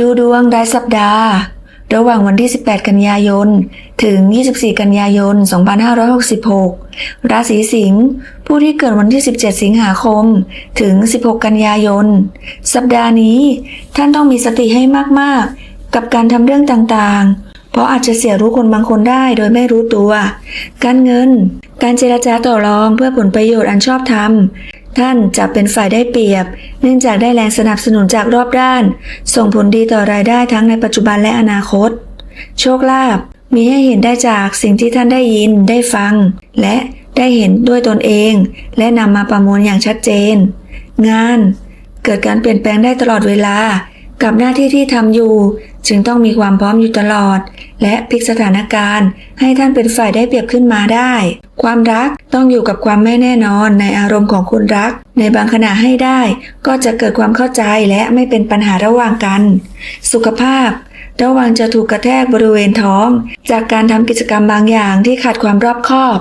ดูดวงรายสัปดาห์ ระหว่างวันที่ 18 กันยายน ถึง 24 กันยายน 2566 ราศีสิงห์ ผู้ที่เกิดวันที่ 17 สิงหาคม ถึง 16 กันยายน สัปดาห์นี้ ท่านต้องมีสติให้มาก ๆ กับการทำเรื่องต่าง ๆ เพราะอาจจะเสียรู้คนบางคนได้โดยไม่รู้ตัว การเงิน การเจรจาต่อรองเพื่อผลประโยชน์อันชอบธรรม ท่านจะเป็นฝ่ายได้เปรียบ เนื่องจากได้แรงสนับสนุนจากรอบด้าน ส่งผลดีต่อรายได้ทั้งในปัจจุบันและอนาคต โชคลาภมีให้เห็นได้จากสิ่งที่ท่านได้ยินได้ฟัง และได้เห็นด้วยตนเอง และนำมาประมวลอย่างชัดเจน งาน เกิดการเปลี่ยนแปลงได้ตลอดเวลา กับหน้าที่ที่ทำอยู่ จึงต้องมีความพร้อมอยู่ตลอด และพลิกสถานการณ์ ให้ท่านเป็นฝ่ายได้เปรียบขึ้นมาได้ ความรักต้องอยู่กับความไม่แน่นอนในอารมณ์ของคนรัก ในบางขณะให้ได้ ก็จะเกิดความเข้าใจและไม่เป็นปัญหาระหว่างกัน สุขภาพระวังจะถูกกระแทกบริเวณท้อง จากการทำกิจกรรมบางอย่างที่ขาดความรอบคอบ